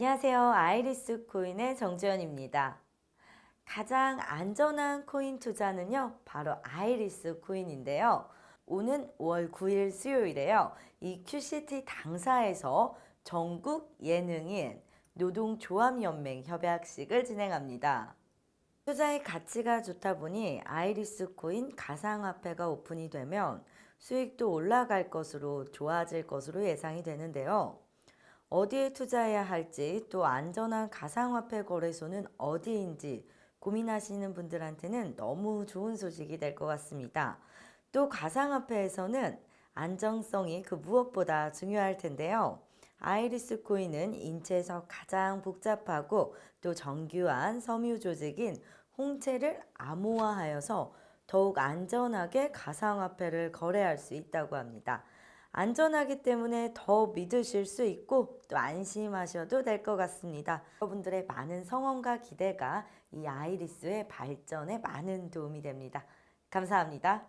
안녕하세요. 아이리스 코인의 정주현입니다. 가장 안전한 코인 투자는요, 바로 아이리스 코인인데요. 오는 5월 9일 수요일에요. 이 QCT 당사에서 전국 예능인 노동조합연맹 협약식을 진행합니다. 투자의 가치가 좋다 보니 아이리스 코인 가상화폐가 오픈이 되면 수익도 올라갈 것으로 좋아질 것으로 예상이 되는데요. 어디에 투자해야 할지 또 안전한 가상화폐 거래소는 어디인지 고민하시는 분들한테는 너무 좋은 소식이 될 것 같습니다. 또 가상화폐에서는 안정성이 그 무엇보다 중요할 텐데요. 아이리스 코인은 인체에서 가장 복잡하고 또 정교한 섬유 조직인 홍채를 암호화하여서 더욱 안전하게 가상화폐를 거래할 수 있다고 합니다. 안전하기 때문에 더 믿으실 수 있고 또 안심하셔도 될 것 같습니다. 여러분들의 많은 성원과 기대가 이 아이리스의 발전에 많은 도움이 됩니다. 감사합니다.